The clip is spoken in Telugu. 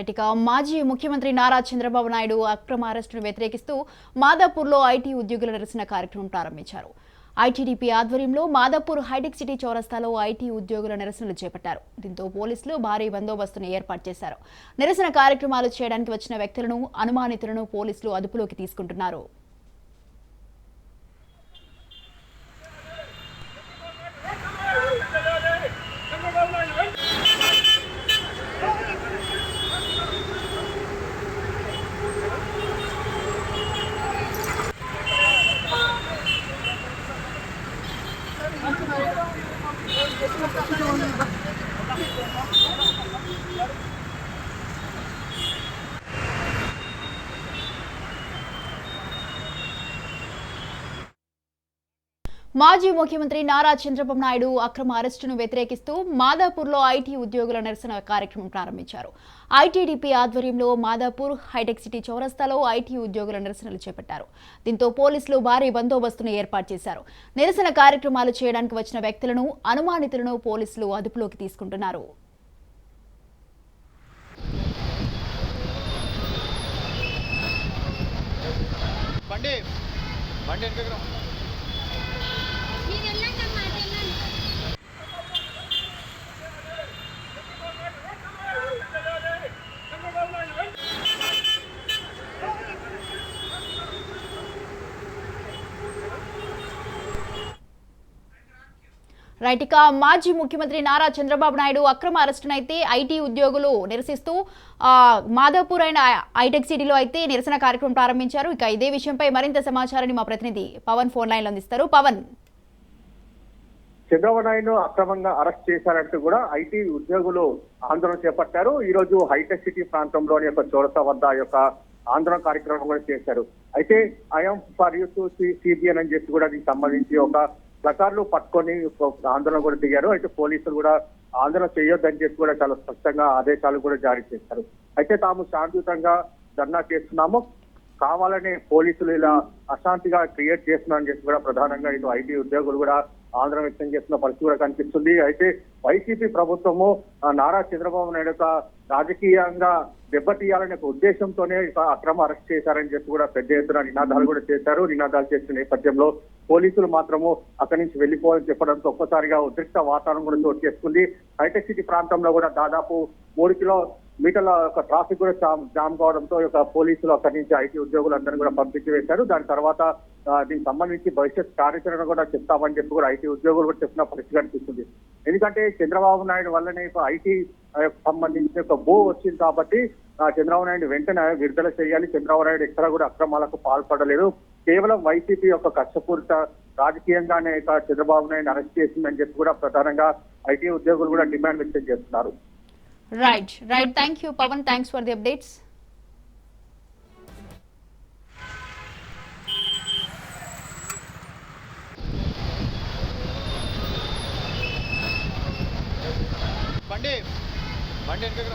ఐటిక మాజీ ముఖ్యమంత్రి నారా చంద్రబాబు నాయుడు అక్రమ అరెస్టును వ్యతిరేకిస్తూ మాదాపూర్లో ఐటీ ఉద్యోగుల నిరసన కార్యక్రమం ప్రారంభించారు. ఐటీడీపీ ఆధ్వర్యంలో మాదాపూర్ హైటెక్ సిటీ చౌరస్తాలో ఐటీ ఉద్యోగుల నిరసనలు చేపట్టారు. దీంతో పోలీసులు భారీ బందోబస్తును ఏర్పాటు చేశారు. నిరసన కార్యక్రమాలు చేయడానికి వచ్చిన వ్యక్తులను అనుమానితులను పోలీసులు అదుపులోకి తీసుకుంటున్నారు. Thank you. మాజీ ముఖ్యమంత్రి నారా చంద్రబాబు నాయుడు అక్రమ అరెస్టును వ్యతిరేకిస్తూ మాదాపూర్లో ఐటీ ఉద్యోగుల నిరసన కార్యక్రమం ప్రారంభించారు. ఐటీడీపీ ఆధ్వర్యంలో మాదాపూర్ హైటెక్ సిటీ చౌరస్తాలో ఐటీ ఉద్యోగుల నిరసనలు చేపట్టారు. దీంతో పోలీసులు భారీ బందోబస్తును ఏర్పాటు చేశారు. నిరసన కార్యక్రమాలు చేయడానికి వచ్చిన వ్యక్తులను అనుమానితులను పోలీసులు అదుపులోకి తీసుకుంటున్నారు. బండి బండి రైట్ ఇక మాజీ ముఖ్యమంత్రి నారా చంద్రబాబు నాయుడు అక్రమ అరెస్టునైతే ఐటీ ఉద్యోగులు నిరసిస్తూ మాధవపూర్ అయిన హైటెక్ సిటీలో అయితే నిరసన కార్యక్రమం ప్రారంభించారు. ఇక ఇదే విషయంపై మరింత సమాచారాన్ని మా ప్రతినిధి పవన్ ఫోన్ లైన్లో అందిస్తారు. పవన్. చంద్రబాబు నాయుడు అక్రమంగా అరెస్ట్ చేశారంటూ కూడా ఐటీ ఉద్యోగులు ఆందోళన చేపట్టారు. ఈ రోజు హైటెక్ సిటీ ప్రాంతంలోని యొక్క చోరస వద్ద ఆ యొక్క ఆందోళన కార్యక్రమం కూడా చేశారు. అయితే ఐఎం ఫర్ యూత్ సిబిఎన్ అని చెప్పి కూడా దీనికి సంబంధించి ఒక ప్లకార్లు పట్టుకొని ఆందోళన కూడా దిగారు. అయితే పోలీసులు కూడా ఆందోళన చేయొద్దని చెప్పి కూడా చాలా స్పష్టంగా ఆదేశాలు కూడా జారీ చేశారు. అయితే తాము శాంతియుతంగా ధర్నా చేస్తున్నాము. కావాలనే పోలీసులు ఇలా అశాంతిగా క్రియేట్ చేస్తున్నారని చెప్పి కూడా ప్రధానంగా ఇటు ఐటీ ఉద్యోగులు కూడా ఆందోళన వ్యక్తం చేస్తున్న పరిస్థితి కూడా కనిపిస్తుంది. అయితే వైసీపీ ప్రభుత్వము నారా చంద్రబాబు నాయుడు యొక్క రాజకీయంగా దెబ్బతీయాలనే ఒక ఉద్దేశంతోనే అక్రమ అరెస్ట్ చేశారని చెప్పి కూడా పెద్ద ఎత్తున నినాదాలు కూడా చేశారు. నినాదాలు చేసిన నేపథ్యంలో పోలీసులు మాత్రము అక్కడి నుంచి వెళ్ళిపోవాలని చెప్పడంతో ఒక్కసారిగా ఉద్రిక్త వాతావరణం కూడా చోటు చేసుకుంది. హైటెక్ సిటీ ప్రాంతంలో కూడా దాదాపు మూడు కిలో మీటర్ల యొక్క ట్రాఫిక్ కూడా జామ్ జామ్ కావడంతో యొక్క పోలీసులు అక్కడి నుంచి ఐటీ ఉద్యోగులందరినీ కూడా పంపించి వేశారు దాని తర్వాత దీనికి సంబంధించి భవిష్యత్ కార్యాచరణ కూడా చెప్తామని చెప్పి కూడా ఐటీ ఉద్యోగులు కూడా చెప్పిన పరిస్థితి కనిపిస్తుంది. ఎందుకంటే చంద్రబాబు నాయుడు వల్లనే ఇప్పుడు ఐటీ సంబంధించిన ఒక బో వచ్చింది కాబట్టి చంద్రబాబు నాయుడు వెంటనే విడుదల చేయాలి. చంద్రబాబు నాయుడు ఎక్కడ కూడా అక్రమాలకు పాల్పడలేదు. కేవలం వైసీపీ యొక్క కష్టపూరిత రాజకీయంగానే చంద్రబాబు నాయుడు అరెస్ట్ చేసిందని చెప్పి కూడా ప్రధానంగా ఐటీ ఉద్యోగులు కూడా డిమాండ్ వ్యక్తం చేస్తున్నారు. Right right thank you Pavan thanks for the updates బండి. బండి వెనక